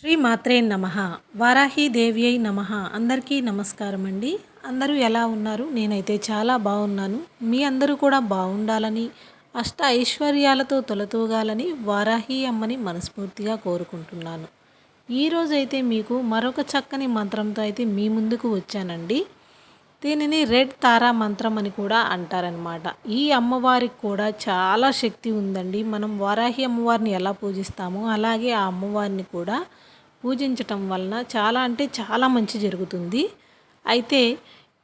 శ్రీ మాత్రే నమ. వారాహి అయి నమ. అందరికీ నమస్కారం అండి. అందరూ ఎలా ఉన్నారు? నేనైతే చాలా బాగున్నాను. మీ అందరూ కూడా బాగుండాలని అష్ట ఐశ్వర్యాలతో తొలతూగాలని వారాహి అమ్మని మనస్ఫూర్తిగా కోరుకుంటున్నాను. ఈరోజైతే మీకు మరొక చక్కని మంత్రంతో అయితే మీ ముందుకు వచ్చానండి. దీనిని రెడ్ తారా మంత్రం అని కూడా అంటారనమాట ఈ అమ్మవారికి కూడా చాలా శక్తి ఉందండి. మనం వారాహి అమ్మవారిని ఎలా పూజిస్తామో అలాగే ఆ అమ్మవారిని కూడా పూజించటం వలన చాలా అంటే చాలా మంచి జరుగుతుంది. అయితే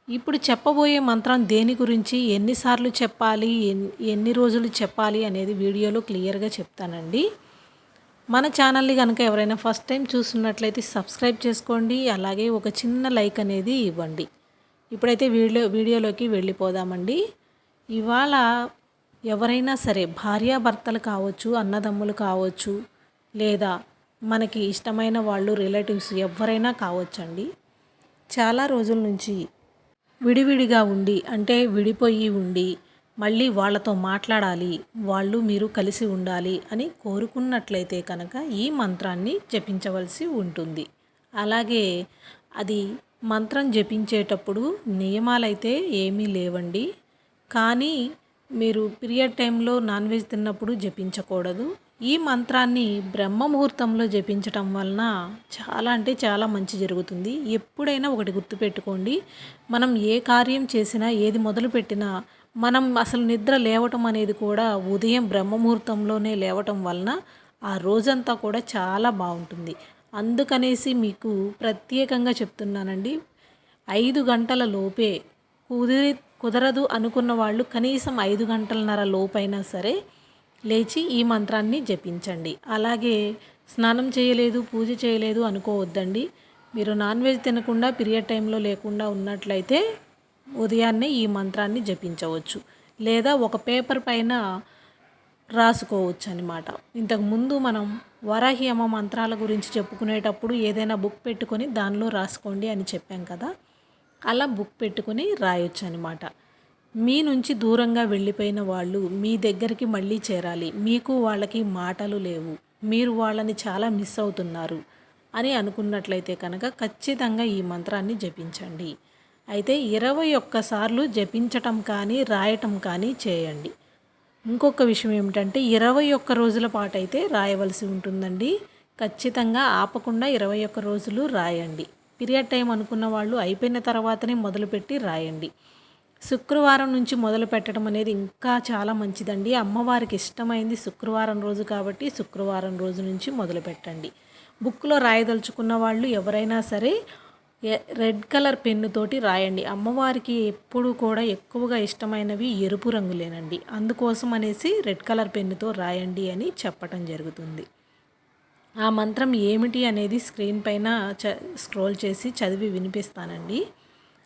ఇప్పుడు చెప్పబోయే మంత్రం దేని గురించి ఎన్నిసార్లు చెప్పాలి ఎన్ని రోజులు చెప్పాలి అనేది వీడియోలో క్లియర్గా చెప్తానండి. మన ఛానల్ని కనుక ఎవరైనా ఫస్ట్ టైం చూస్తున్నట్లయితే సబ్స్క్రైబ్ చేసుకోండి అలాగే ఒక చిన్న లైక్ అనేది ఇవ్వండి. ఇప్పుడైతే వీడియో వీడియోలోకి వెళ్ళిపోదామండి. ఇవాళ ఎవరైనా సరే భార్యాభర్తలు కావచ్చు అన్నదమ్ములు కావచ్చు లేదా మనకి ఇష్టమైన వాళ్ళు రిలేటివ్స్ ఎవరైనా కావచ్చండి. చాలా రోజుల నుంచి విడివిడిగా ఉండి అంటే విడిపోయి ఉండి మళ్ళీ వాళ్ళతో మాట్లాడాలి వాళ్ళు మీరు కలిసి ఉండాలి అని కోరుకున్నట్లయితే కనుక ఈ మంత్రాన్ని జపించవలసి ఉంటుంది. అలాగే అది మంత్రం జపించేటప్పుడు నియమాలైతే ఏమీ లేవండి. కానీ మీరు పీరియడ్ టైంలో నాన్ వెజ్ తిన్నప్పుడు జపించకూడదు. ఈ మంత్రాన్ని బ్రహ్మ ముహూర్తంలో జపించటం వలన చాలా అంటే చాలా మంచి జరుగుతుంది. ఎప్పుడైనా ఒకటి గుర్తుపెట్టుకోండి. మనం ఏ కార్యం చేసినా ఏది మొదలుపెట్టినా మనం అసలు నిద్ర లేవటం అనేది కూడా ఉదయం బ్రహ్మ ముహూర్తంలోనే లేవటం వలన ఆ రోజంతా కూడా చాలా బాగుంటుంది. అందుకనేసి మీకు ప్రత్యేకంగా చెప్తున్నానండి. ఐదు గంటల లోపే కుదిరి కుదరదు అనుకున్న వాళ్ళు కనీసం ఐదు గంటలన్నర లోపైనా సరే లేచి ఈ మంత్రాన్ని జపించండి. అలాగే స్నానం చేయలేదు పూజ చేయలేదు అనుకోవద్దండి. మీరు నాన్ వెజ్ తినకుండా పీరియడ్ టైంలో లేకుండా ఉన్నట్లయితే ఉదయాన్నే ఈ మంత్రాన్ని జపించవచ్చు. లేదా ఒక పేపర్ పైన రాసుకోవచ్చు అనమాట ఇంతకుముందు మనం వరాహియమ మంత్రాల గురించి చెప్పుకునేటప్పుడు ఏదైనా బుక్ పెట్టుకొని దానిలో రాసుకోండి అని చెప్పాం కదా. అలా బుక్ పెట్టుకొని రాయొచ్చు అనమాట మీ నుంచి దూరంగా వెళ్ళిపోయిన వాళ్ళు మీ దగ్గరికి మళ్ళీ చేరాలి. మీకు వాళ్ళకి మాటలు లేవు. మీరు వాళ్ళని చాలా మిస్ అవుతున్నారు అని అనుకున్నట్లయితే కనుక ఖచ్చితంగా ఈ మంత్రాన్ని జపించండి. అయితే ఇరవై ఒక్కసార్లు జపించటం కానీ రాయటం కానీ చేయండి. ఇంకొక విషయం ఏమిటంటే ఇరవై ఒక్క రోజుల పాటు అయితే రాయవలసి ఉంటుందండి. ఖచ్చితంగా ఆపకుండా ఇరవై ఒక్క రోజులు రాయండి. పీరియడ్ టైం అనుకున్న వాళ్ళు అయిపోయిన తర్వాతనే మొదలుపెట్టి రాయండి. శుక్రవారం నుంచి మొదలు పెట్టడం అనేది ఇంకా చాలా మంచిదండి. అమ్మవారికి ఇష్టమైంది శుక్రవారం రోజు కాబట్టి శుక్రవారం రోజు నుంచి మొదలు పెట్టండి. బుక్లో రాయదలుచుకున్న వాళ్ళు ఎవరైనా సరే రెడ్ కలర్ పెన్నుతోటి రాయండి. అమ్మవారికి ఎప్పుడు కూడా ఎక్కువగా ఇష్టమైనవి ఎరుపు రంగులేనండి. అందుకోసం అనేసి రెడ్ కలర్ పెన్నుతో రాయండి అని చెప్పటం జరుగుతుంది. ఆ మంత్రం ఏమిటి అనేది స్క్రీన్ పైన చ స్క్రోల్ చేసి చదివి వినిపిస్తానండి.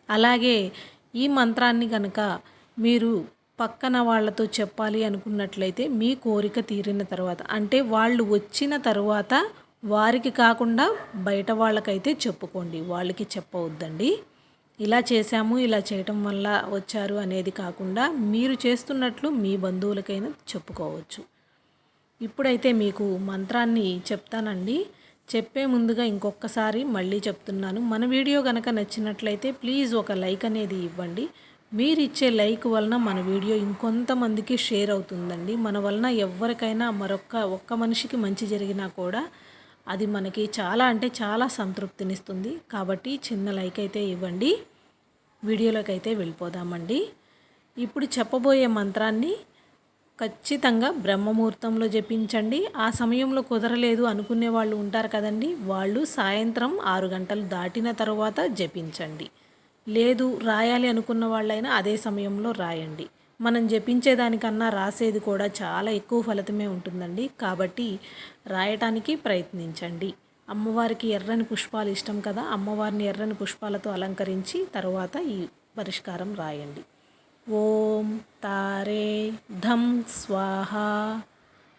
అలాగే ఈ మంత్రాన్ని కనుక మీరు పక్కన వాళ్ళతో చెప్పాలి అనుకున్నట్లయితే మీ కోరిక తీరిన తర్వాత అంటే వాళ్ళు వచ్చిన తర్వాత వారికి కాకుండా బయట వాళ్ళకైతే చెప్పుకోండి. వాళ్ళకి చెప్పవద్దండి. ఇలా చేశాము ఇలా చేయటం వల్ల వచ్చారు అనేది కాకుండా మీరు చేస్తున్నట్లు మీ బంధువులకైనా చెప్పుకోవచ్చు. ఇప్పుడైతే మీకు మంత్రాన్ని చెప్తానండి. చెప్పే ముందుగా ఇంకొకసారి మళ్ళీ చెప్తున్నాను. మన వీడియో కనుక నచ్చినట్లయితే ప్లీజ్ ఒక లైక్ అనేది ఇవ్వండి. మీరు ఇచ్చే లైక్ వలన మన వీడియో ఇంకొంతమందికి షేర్ అవుతుందండి. మన వలన ఎవరికైనా మరొక్క ఒక్క మనిషికి మంచి జరిగినా కూడా అది మనకి చాలా అంటే చాలా సంతృప్తినిస్తుంది. కాబట్టి చిన్న లైక్ అయితే ఇవ్వండి. వీడియోలోకి అయితే వెళ్ళిపోదామండి. ఇప్పుడు చెప్పబోయే మంత్రాన్ని ఖచ్చితంగా బ్రహ్మముహూర్తంలో జపించండి. ఆ సమయంలో కుదరలేదు అనుకునే వాళ్ళు ఉంటారు కదండి. వాళ్ళు సాయంత్రం ఆరు గంటలు దాటిన తర్వాత జపించండి. లేదు రాయాలి అనుకున్న వాళ్ళైనా అదే సమయంలో రాయండి. మనం జపించేదానికన్నా రాసేది కూడా చాలా ఎక్కువ ఫలితమే ఉంటుందండి. కాబట్టి రాయటానికి ప్రయత్నించండి. అమ్మవారికి ఎర్రని పుష్పాలు ఇష్టం కదా. అమ్మవారిని ఎర్రని పుష్పాలతో అలంకరించి తర్వాత ఈ పరిష్కారం రాయండి. ఓం తారే ధం స్వాహ.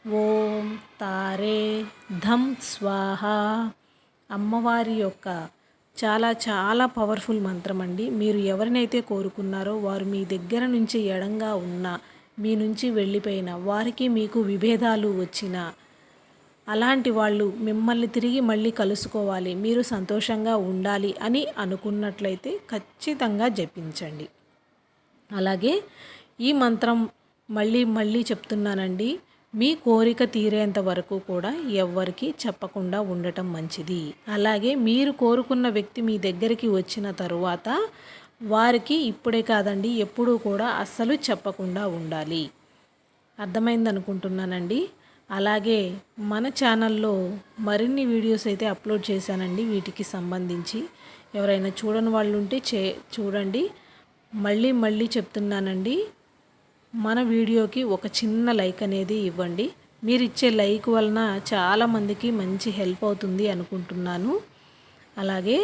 ఓం తారే ధం స్వాహ. అమ్మవారి యొక్క చాలా చాలా పవర్ఫుల్ మంత్రం అండి. మీరు ఎవరినైతే కోరుకున్నారో వారు మీ దగ్గర నుంచి ఎడంగా ఉన్న మీ నుంచి వెళ్ళిపోయిన వారికి మీకు విభేదాలు వచ్చిన అలాంటి వాళ్ళు మిమ్మల్ని తిరిగి మళ్ళీ కలుసుకోవాలి మీరు సంతోషంగా ఉండాలి అని అనుకున్నట్లయితే ఖచ్చితంగా జపించండి. అలాగే ఈ మంత్రం మళ్ళీ మళ్ళీ చెప్తున్నానండి. మీ కోరిక తీరేంత వరకు కూడా ఎవ్వరికి చెప్పకుండా ఉండటం మంచిది. అలాగే మీరు కోరుకున్న వ్యక్తి మీ దగ్గరికి వచ్చిన తరువాత వారికి ఇప్పుడే కాదండి ఎప్పుడూ కూడా అస్సలు చెప్పకుండా ఉండాలి. అర్థమైంది అనుకుంటున్నానండి అలాగే మన ఛానల్లో మరిన్ని వీడియోస్ అయితే అప్లోడ్ చేశానండి వీటికి సంబంధించి. ఎవరైనా చూడని వాళ్ళు ఉంటే చే చూడండి. మళ్ళీ మళ్ళీ చెప్తున్నానండి మన వీడియోకి ఒక చిన్న లైక్ అనేది ఇవ్వండి. మీరు ఇచ్చే లైక్ వలన చాలామందికి మంచి హెల్ప్ అవుతుంది అనుకుంటున్నాను. అలాగే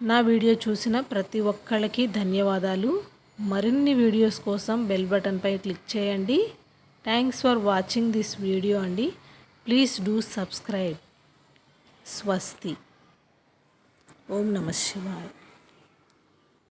నా వీడియో చూసిన ప్రతి ఒక్కళ్ళకి ధన్యవాదాలు. మరిన్ని వీడియోస్ కోసం బెల్ బటన్పై క్లిక్ చేయండి. Thanks for watching this video అండి. ప్లీజ్ డూ సబ్స్క్రైబ్ స్వస్తి. ఓం నమ శివాయ.